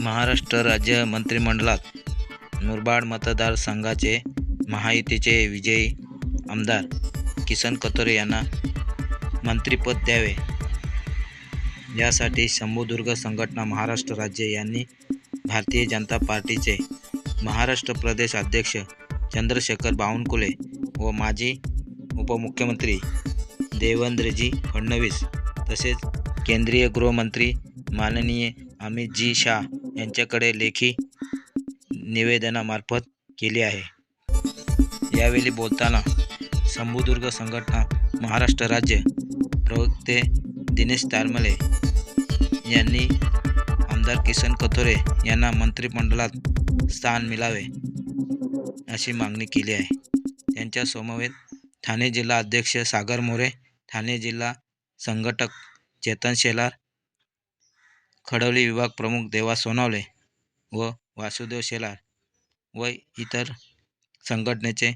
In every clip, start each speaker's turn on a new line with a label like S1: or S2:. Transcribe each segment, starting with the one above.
S1: महाराष्ट्र राज्य मंत्रिमंडळात मुरबाड मतदारसंघाचे महायुतीचे विजयी आमदार किसन कतोरे यांना मंत्रिपद द्यावे. यासाठी शंभूदुर्ग संघटना महाराष्ट्र राज्य यांनी भारतीय जनता पार्टीचे महाराष्ट्र प्रदेश अध्यक्ष चंद्रशेखर बावनकुले व माजी उपमुख्यमंत्री देवेंद्रजी फडणवीस तसेच केंद्रीय गृहमंत्री माननीय अमितजी शाह यांच्याकडे लेखी निवेदनामार्फत केली आहे. यावेळी बोलताना शंभूदुर्ग संघटना महाराष्ट्र राज्य प्रवक्ते दिनेश तारमले यांनी आमदार किसन कथोरे यांना मंत्रिमंडळात स्थान मिळावे अशी मागणी केली आहे. त्यांच्या समवेत ठाणे जिल्हा अध्यक्ष सागर मोरे ठाणे जिल्हा संघटक चेतन शेलार खडवली विभाग प्रमुख देवा सोनावले व वासुदेव शेलार व इतर संघटनेचे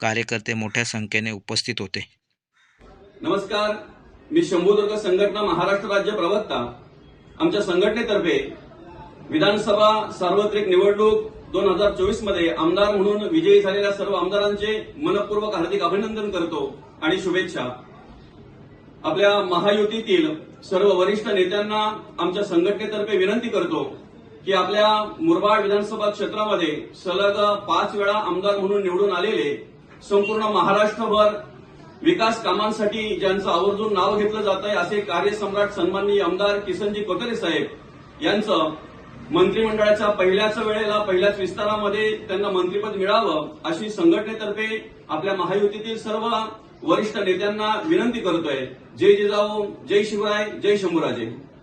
S1: कार्यकर्ते मोठ्या संख्येने उपस्थित होते.
S2: नमस्कार. मी शंभूदुर्ग संघटना महाराष्ट्र राज्य प्रवक्ता. आमच्या संघटनेतर्फे विधानसभा सार्वत्रिक निवडणूक दोन हजार चोवीसमध्ये आमदार म्हणून विजयी झालेल्या सर्व आमदारांचे मनपूर्वक हार्दिक अभिनंदन करतो आणि शुभेच्छा. आपल्या महायुतीतील सर्व वरिष्ठ नेत्यांना आमच्या संघटनेतर्फे विनंती करतो की आपल्या मुरबाड विधानसभा क्षेत्रामध्ये सलग पाच वेळा आमदार म्हणून निवडून आलेले संपूर्ण महाराष्ट्रभर विकास कामांसाठी ज्यांचं आवर्जून नाव घेतलं जात आहे असे कार्यसम्राट सन्माननीय आमदार किसनजी कोतरे साहेब यांचं मंत्रिमंडळाच्या पहिल्याच वेळेला पहिल्याच विस्तारामध्ये त्यांना मंत्रिपद मिळावं अशी संघटनेतर्फे आपल्या महायुतीतील सर्व वरिष्ठ नेत्यांना विनंती करतोय. जय जिजाऊ जय शिवराय जय शंभूराजे.